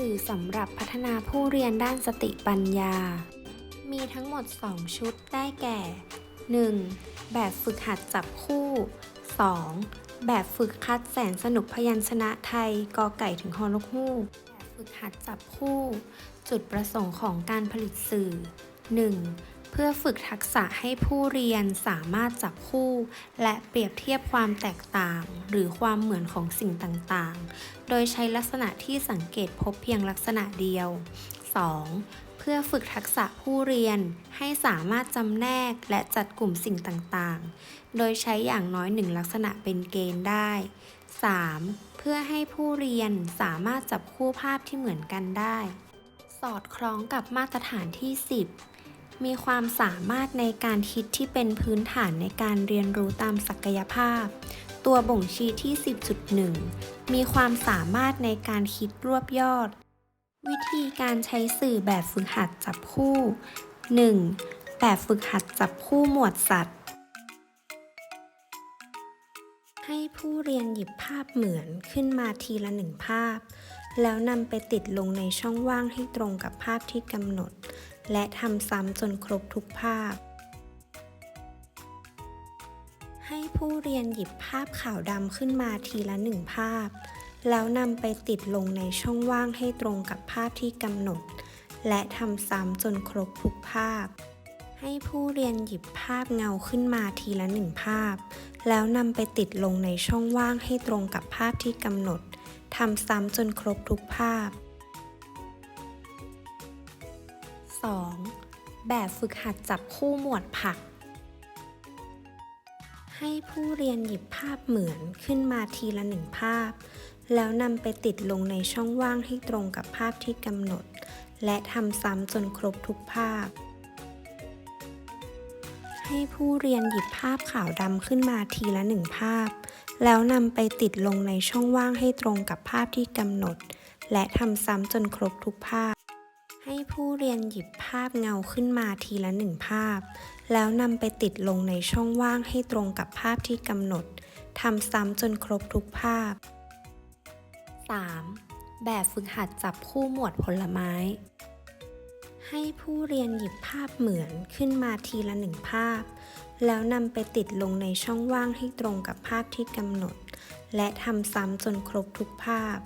สื่อสำหรับพัฒนาผู้เรียนด้านสติปัญญา มีทั้งหมด 2 ชุดได้แก่ 1. แบบฝึกหัดจับคู่ 2. แบบฝึกคัดแสนสนุกพยัญชนะไทยกอไก่ถึงฮอลกฮูกแบบฝึกหัดจับคู่ จุดประสงค์ของการผลิตสื่อ 1. เพื่อฝึกทักษะให้ผู้เรียนสามารถจับคู่ และเปรียบเทียบความแตกต่าง หรือความเหมือนของสิ่งต่างๆ โดยใช้ลักษณะที่สังเกตพบเพียงลักษณะเดียว 2. เพื่อฝึกทักษะผู้เรียนให้สามารถจำแนกและจัดกลุ่มสิ่งต่างๆ โดยใช้อย่างน้อยหนึ่งลักษณะเป็นเกณฑ์ได้ 3. เพื่อให้ผู้เรียนสามารถจับคู่ภาพที่เหมือนกันได้ สอดคล้องกับมาตรฐานที่ 10 มีความสามารถในการคิดที่เป็นพื้นฐานในการเรียนรู้ตามศักยภาพ ตัวบ่งชี้ที่ 10.1 มีความสามารถในการคิดรวบยอด วิธีการใช้สื่อแบบฝึกหัดจับคู่ 1. แบบฝึกหัดจับคู่หมวดสัตว์ ให้ผู้เรียนหยิบภาพเหมือนขึ้นมาทีละหนึ่งภาพ แล้วนำไปติดลงในช่องว่างให้ตรงกับภาพที่กำหนด และทำซ้ำจนครบทุกภาพ ให้ผู้เรียนหยิบภาพขาวดำขึ้นมาทีละหนึ่งภาพ แล้วนำไปติดลงในช่องว่างให้ตรงกับภาพที่กำหนด และทำซ้ำจนครบทุกภาพ ให้ผู้เรียนหยิบภาพเงาขึ้นมาทีละหนึ่งภาพ แล้วนำไปติดลงในช่องว่างให้ตรงกับภาพที่กำหนดทำซ้ำจนครบทุกภาพ 2. แบบฝึกหัดจับคู่หมวดผัก ให้ผู้เรียนหยิบภาพเหมือนขึ้นมาทีละหนึ่งภาพ แล้วนำไปติดลงในช่องว่างให้ตรงกับภาพที่กำหนด และทำซ้ำจนครบทุกภาพ ให้ผู้เรียนหยิบภาพขาวดำขึ้นมาทีละหนึ่งภาพ แล้วนำไปติดลงในช่องว่างให้ตรงกับภาพที่กำหนด และทำซ้ำจนครบทุกภาพ ผู้เรียนหยิบภาพเงาขึ้นมาทีละหนึ่งภาพ แล้วนำไปติดลงในช่องว่างให้ตรงกับภาพที่กำหนด ทำซ้ำจนครบทุกภาพ 3. แบบฝึกหัดจับคู่หมวดผลไม้ ให้ผู้เรียนหยิบภาพเหมือนขึ้นมาทีละหนึ่งภาพ แล้วนำไปติดลงในช่องว่างให้ตรงกับภาพที่กำหนด และทำซ้ำจนครบทุกภาพ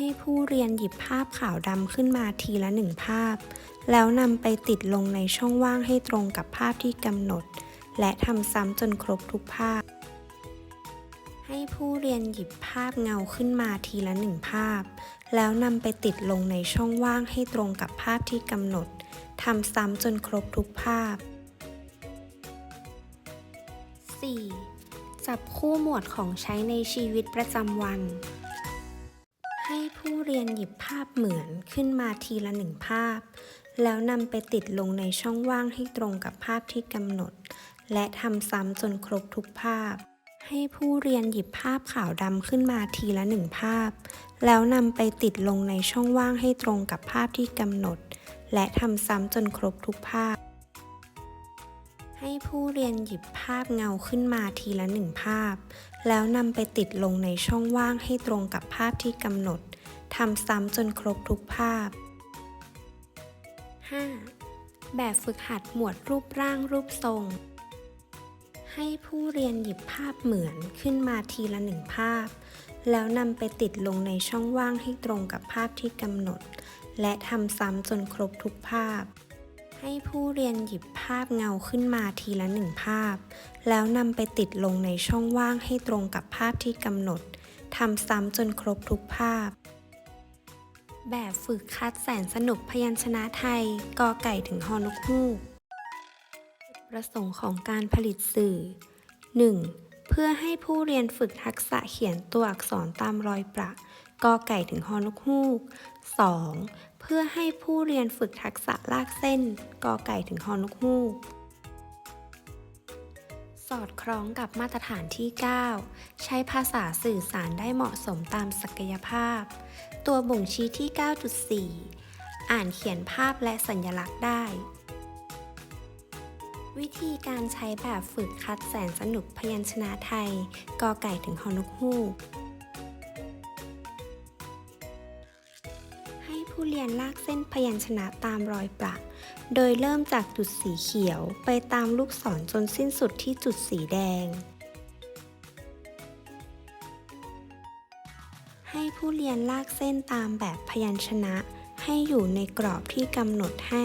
ให้ผู้เรียนหยิบภาพขาวดำขึ้นมาทีละหนึ่งภาพ แล้วนำไปติดลงในช่องว่างให้ตรงกับภาพที่กำหนด และทำซ้ำจนครบทุกภาพ ให้ผู้เรียนหยิบภาพเงาขึ้นมาทีละหนึ่งภาพ แล้วนำไปติดลงในช่องว่างให้ตรงกับภาพที่กำหนดทำซ้ำจนครบทุกภาพ 4. จับคู่หมวดของใช้ในชีวิตประจำวัน ให้ผู้เรียนหยิบภาพเหมือนขึ้นมาทีละหนึ่งภาพ แล้วนำไปติดลงในช่องว่างให้ตรงกับภาพที่กำหนด และทำซ้ำจนครบทุกภาพ ให้ผู้เรียนหยิบภาพขาวดำขึ้นมาทีละหนึ่งภาพ แล้วนำไปติดลงในช่องว่างให้ตรงกับภาพที่กำหนด และทำซ้ำจนครบทุกภาพ ให้ผู้เรียนหยิบภาพเงาขึ้นมาทีละหนึ่งภาพ แล้วนำไปติดลงในช่องว่างให้ตรงกับภาพที่กำหนด ทำซ้ำจนครบทุกภาพ 5. แบบฝึกหัดหมวดรูปร่างรูปทรง ให้ผู้เรียนหยิบภาพเหมือนขึ้นมาทีละหนึ่งภาพ แล้วนำไปติดลงในช่องว่างให้ตรงกับภาพที่กำหนด และทำซ้ำจนครบทุกภาพ ให้ผู้เรียนหยิบภาพเงาขึ้นมาทีละหนึ่งภาพ แล้วนำไปติดลงในช่องว่างให้ตรงกับภาพที่กำหนดทำซ้ำจนครบทุกภาพ แบบฝึกคัดแสนสนุกพยัญชนะไทยกอไก่ถึงฮอนกฮูกประสงค์ของการผลิตสื่อ 1. เพื่อให้ผู้เรียนฝึกทักษะเขียนตัวอักษรตามรอยประกอไก่ถึงฮอนกฮูก 2. เพื่อให้ผู้เรียนฝึกทักษะลากเส้นกอไก่ถึงฮอนกฮูก สอดคล้องกับมาตรฐานที่ 9 ใช้ภาษาสื่อสารได้เหมาะสมตามศักยภาพ ตัวบ่งชี้ที่ 9.4 อ่านเขียนภาพและสัญลักษณ์ได้ วิธีการใช้แบบฝึกคัดแสนสนุกพยัญชนะไทยกอไก่ถึงฮอนกฮูก ให้ผู้เรียนลากเส้นพยัญชนะตามรอยประ โดยเริ่มจากจุดสีเขียวไปตามลูกศรจนสิ้นสุดที่จุดสีแดง ให้ผู้เรียนลากเส้นตามแบบพยัญชนะให้อยู่ในกรอบที่กำหนดให้